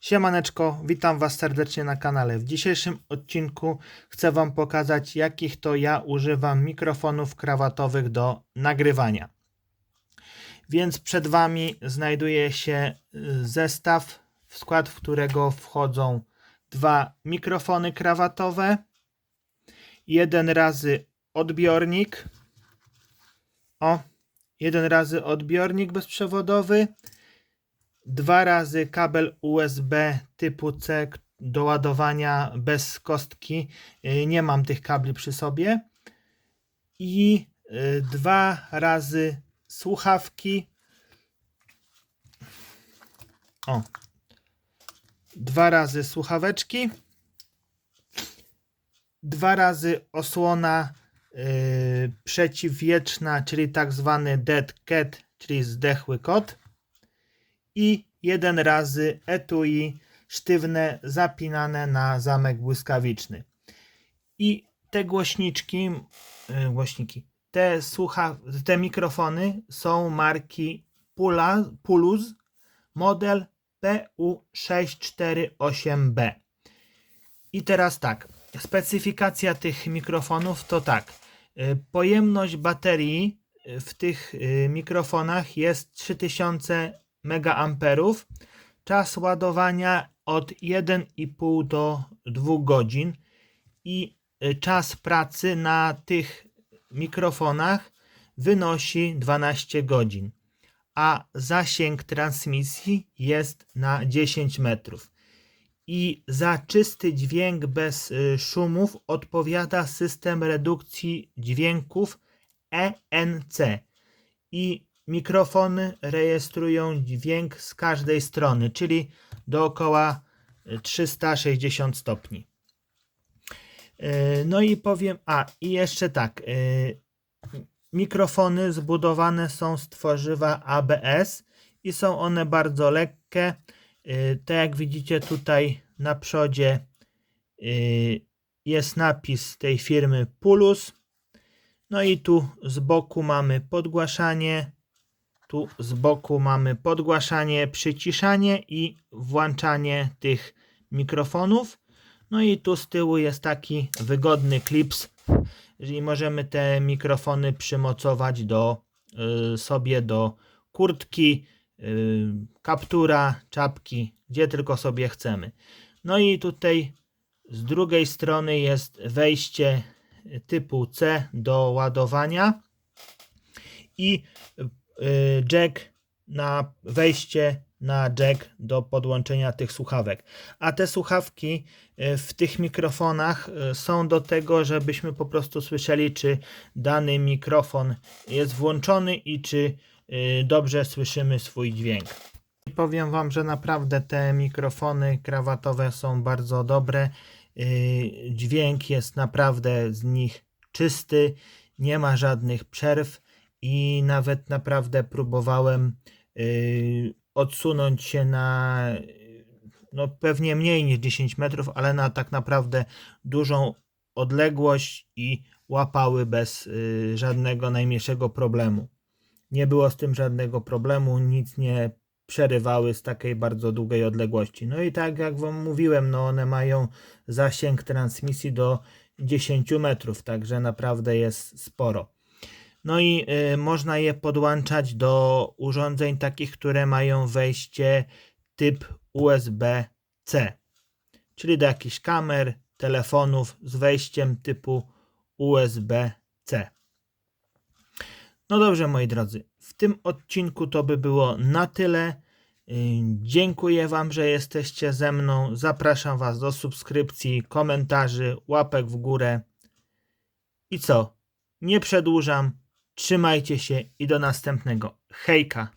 Siemaneczko, witam Was serdecznie na kanale. W dzisiejszym odcinku chcę Wam pokazać, jakich to ja używam mikrofonów krawatowych do nagrywania. Więc przed Wami znajduje się y, zestaw, w skład którego wchodzą dwa mikrofony krawatowe, jeden razy odbiornik, o, jeden razy odbiornik bezprzewodowy, dwa razy kabel USB typu C do ładowania bez kostki. Y, Nie mam tych kabli przy sobie. I y, dwa razy słuchawki. O. Dwa razy słuchaweczki. Dwa razy osłona y, przeciwwietrzna, czyli tak zwany dead cat, czyli zdechły kot i jeden razy etui sztywne zapinane na zamek błyskawiczny. I te głośniczki, y, głośniki, te, słucha, te mikrofony są marki Pula, Puluz model PU648B. I teraz tak, specyfikacja tych mikrofonów to tak. y, Pojemność baterii y, w tych mikrofonach jest 3000 megaamperów. Czas ładowania od 1,5 do 2 godzin i y, czas pracy na tych mikrofonach wynosi 12 godzin, a zasięg transmisji jest na 10 metrów. I za czysty dźwięk bez y, szumów odpowiada system redukcji dźwięków ENC i mikrofony rejestrują dźwięk z każdej strony, czyli dookoła y, 360 stopni. Y, No i powiem, a i jeszcze tak, y, mikrofony zbudowane są z tworzywa ABS i są one bardzo lekkie. Y, Tak jak widzicie tutaj na przodzie y, jest napis tej firmy Pulus. No i tu z boku mamy podgłaszanie, tu z boku mamy podgłaszanie, przyciszanie i włączanie tych mikrofonów. No i tu z tyłu jest taki wygodny klips, czyli możemy te mikrofony przymocować do y, sobie do kurtki, y, kaptura, czapki, gdzie tylko sobie chcemy. No i tutaj z drugiej strony jest wejście typu C do ładowania i jack na wejście na jack do podłączenia tych słuchawek. A te słuchawki y, w tych mikrofonach y, są do tego, żebyśmy po prostu słyszeli, czy dany mikrofon jest włączony i czy y, dobrze słyszymy swój dźwięk. Powiem Wam, że naprawdę te mikrofony krawatowe są bardzo dobre. Dźwięk jest naprawdę z nich czysty, nie ma żadnych przerw i nawet naprawdę próbowałem yy, odsunąć się na no pewnie mniej niż 10 metrów, ale na tak naprawdę dużą odległość i łapały bez yy, żadnego najmniejszego problemu. Nie było z tym żadnego problemu, nic nie przerywały z takiej bardzo długiej odległości. No i tak jak Wam mówiłem, no one mają zasięg transmisji do 10 metrów, także naprawdę jest sporo. No i y, można je podłączać do urządzeń takich, które mają wejście typ USB-C, czyli do jakichś kamer, telefonów z wejściem typu USB-C. No dobrze, moi drodzy, w tym odcinku to by było na tyle. Yy, Dziękuję Wam, że jesteście ze mną. Zapraszam Was do subskrypcji, komentarzy, łapek w górę. I co? Nie przedłużam. Trzymajcie się i do następnego. Hejka!